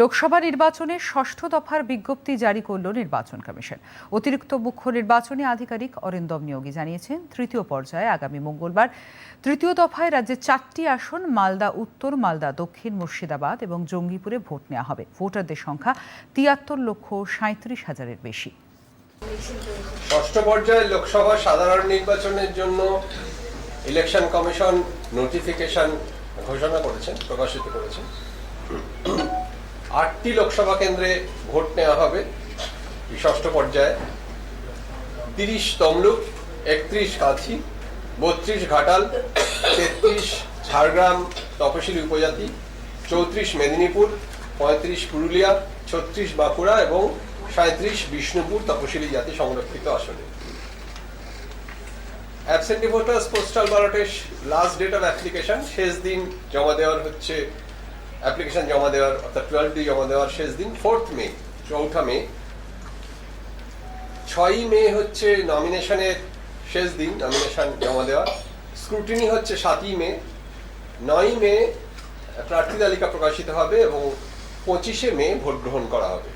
লোকসভা নির্বাচনে ষষ্ঠ দফার বিজ্ঞপ্তি জারি করল নির্বাচন কমিশন। অতিরিক্ত মুখ্য নির্বাচনী আধিকারিক অরিন্দম নিয়োগী জানিয়েছেন, তৃতীয় পর্যায়ে আগামী মঙ্গলবার তৃতীয় দফায় রাজ্যে চারটি আসন, মালদা উত্তর, মালদা দক্ষিণ, মুর্শিদাবাদ এবং জঙ্গিপুরে ভোট নেওয়া হবে। ভোটারদের সংখ্যা তিয়াত্তর লক্ষ সাঁত্রিশ হাজারের বেশি। ষষ্ঠ পর্যায়ে লোকসভা সাধারণ নির্বাচনের জন্য ইলেকশন কমিশন নোটিফিকেশন ঘোষণা করেছেন, প্রকাশিত করেছেন। আটটি লোকসভা কেন্দ্রে ভোট নেওয়া হবে, ষষ্ঠ পর্যায়ে। তিরিশ তমলুক, একত্রিশ কাঁথি, বত্রিশ ঘাটাল, তেত্রিশ ঝাড়গ্রাম তপশিলি উপজাতি, চৌত্রিশ মেদিনীপুর, পঁয়ত্রিশ পুরুলিয়া, ছত্রিশ বাঁকুড়া এবং সাঁত্রিশ বিষ্ণুপুর তপশিলি জাতি সংরক্ষিত আসনে। অ্যাবসেন্টি ভোটার্স পোস্টাল ব্যালটের লাস্ট ডেট অফ অ্যাপ্লিকেশন, শেষ দিন জমা দেওয়ার হচ্ছে অ্যাপ্লিকেশন জমা দেওয়ার, অর্থাৎ টুয়েলভ ডি জমা দেওয়ার শেষ দিন ফোর্থ মে চৌঠা মে ছয়ই মে হচ্ছে নমিনেশনের শেষ দিন নমিনেশন জমা দেওয়ার। স্ক্রুটিনি হচ্ছে সাতই মে নয়ই মে প্রার্থী তালিকা প্রকাশিত হবে এবং পঁচিশে মে ভোট গ্রহণ করা হবে।